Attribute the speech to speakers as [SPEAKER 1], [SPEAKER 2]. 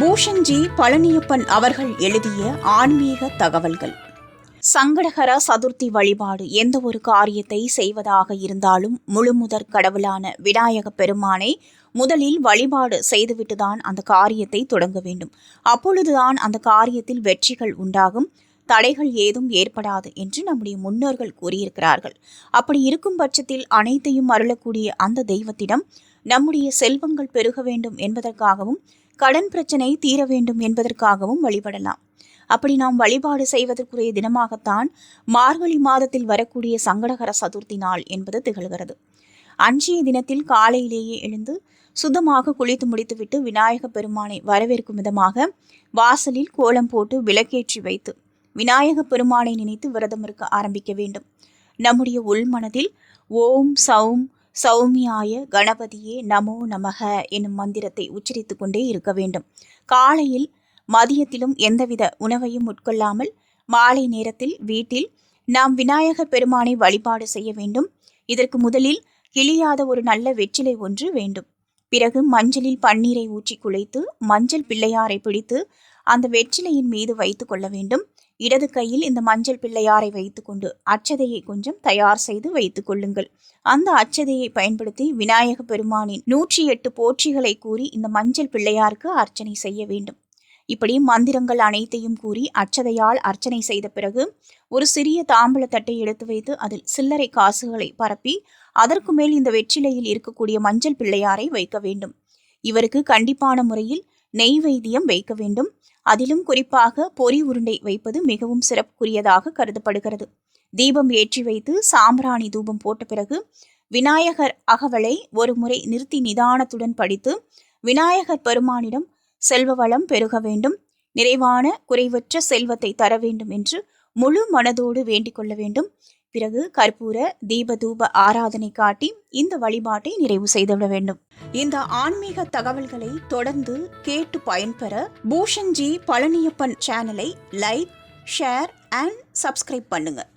[SPEAKER 1] பூஷன்ஜி பழனியப்பன் அவர்கள் எழுதிய ஆன்மீக தகவல்கள். சங்கடகர சதுர்த்தி வழிபாடு எந்த ஒரு காரியத்தை செய்வதாக இருந்தாலும் முழுமுதற் கடவுளான விநாயக பெருமானை முதலில் வழிபாடு செய்துவிட்டுதான் அந்த காரியத்தை தொடங்க வேண்டும். அப்பொழுதுதான் அந்த காரியத்தில் வெற்றிகள் உண்டாகும். தடைகள் ஏதும் ஏற்படாது என்று நம்முடைய முன்னோர்கள் கூறியிருக்கிறார்கள். அப்படி இருக்கும் பட்சத்தில் அனைத்தையும் அருளக்கூடிய அந்த தெய்வத்திடம் நம்முடைய செல்வங்கள் பெருக வேண்டும் என்பதற்காகவும் கடன் பிரச்சனை தீர வேண்டும் என்பதற்காகவும் வழிபடலாம். அப்படி நாம் வழிபாடு செய்வதற்குரிய தினமாகத்தான் மார்கழி மாதத்தில் வரக்கூடிய சங்கடகர சதுர்த்தி நாள் என்பது திகழ்கிறது. அன்றைய தினத்தில் காலையிலேயே எழுந்து சுத்தமாக குளித்து முடித்துவிட்டு விநாயக பெருமானை வரவேற்கும் விதமாக வாசலில் கோலம் போட்டு விளக்கேற்றி வைத்து விநாயக பெருமானை நினைத்து விரதம் இருக்க ஆரம்பிக்க வேண்டும். நம்முடைய உள்மனதில் ஓம் சௌம் சௌமியாய கணபதியே நமோ நமக என்னும் மந்திரத்தை உச்சரித்து கொண்டே இருக்க வேண்டும். காலையில் மதியத்திலும் எந்தவித உணவையும் உட்கொள்ளாமல் மாலை நேரத்தில் வீட்டில் நாம் விநாயகர் பெருமானை வழிபாடு செய்ய வேண்டும். இதற்கு முதலில் கிளியாத ஒரு நல்ல வெற்றிலை ஒன்று வேண்டும். பிறகு மஞ்சளில் பன்னீரை ஊற்றி குழைத்து மஞ்சள் பிள்ளையாரை பிடித்து அந்த வெற்றிலையின் மீது வைத்து கொள்ள வேண்டும். இடது கையில் இந்த மஞ்சள் பிள்ளையாரை வைத்துக்கொண்டு அச்சதையை கொஞ்சம் தயார் செய்து வைத்துக் கொள்ளுங்கள். அந்த அச்சதையை பயன்படுத்தி விநாயக பெருமானின் நூற்றி எட்டு போற்றிகளை கூறி இந்த மஞ்சள் பிள்ளையாருக்கு அர்ச்சனை செய்ய வேண்டும். இப்படி மந்திரங்கள் அனைத்தையும் கூறி அச்சதையால் அர்ச்சனை செய்த பிறகு ஒரு சிறிய தாம்பல தட்டை எடுத்து வைத்து அதில் சில்லறை காசுகளை பரப்பி அதற்கு மேல் இந்த வெற்றிலையில் இருக்கக்கூடிய மஞ்சள் பிள்ளையாரை வைக்க வேண்டும். இவருக்கு கண்டிப்பான முறையில் நெய் வைத்தியம் வைக்க வேண்டும். அதிலும் குறிப்பாக பொறி உருண்டை வைப்பது மிகவும் சிறப்புக்குரியதாக கருதப்படுகிறது. தீபம் ஏற்றி வைத்து சாம்பிராணி தூபம் போட்ட பிறகு விநாயகர் அகவலை ஒரு முறை நிறுத்தி நிதானத்துடன் படித்து விநாயகர் பெருமானிடம் செல்வ வளம் பெருக வேண்டும். நிறைவான குறைவற்ற செல்வத்தை தர வேண்டும் என்று முழு மனதோடு வேண்டிக் கொள்ள வேண்டும். பிறகு கற்பூர தீப தூப ஆராதனை காட்டி இந்த வழிபாட்டை நிறைவு செய்துவிட வேண்டும். இந்த ஆன்மீக தகவல்களை தொடர்ந்து கேட்டு பயன்பெற பூஷன்ஜி பழனியப்பன் சேனலை லைக் ஷேர் அண்ட் சப்ஸ்கிரைப் பண்ணுங்கள்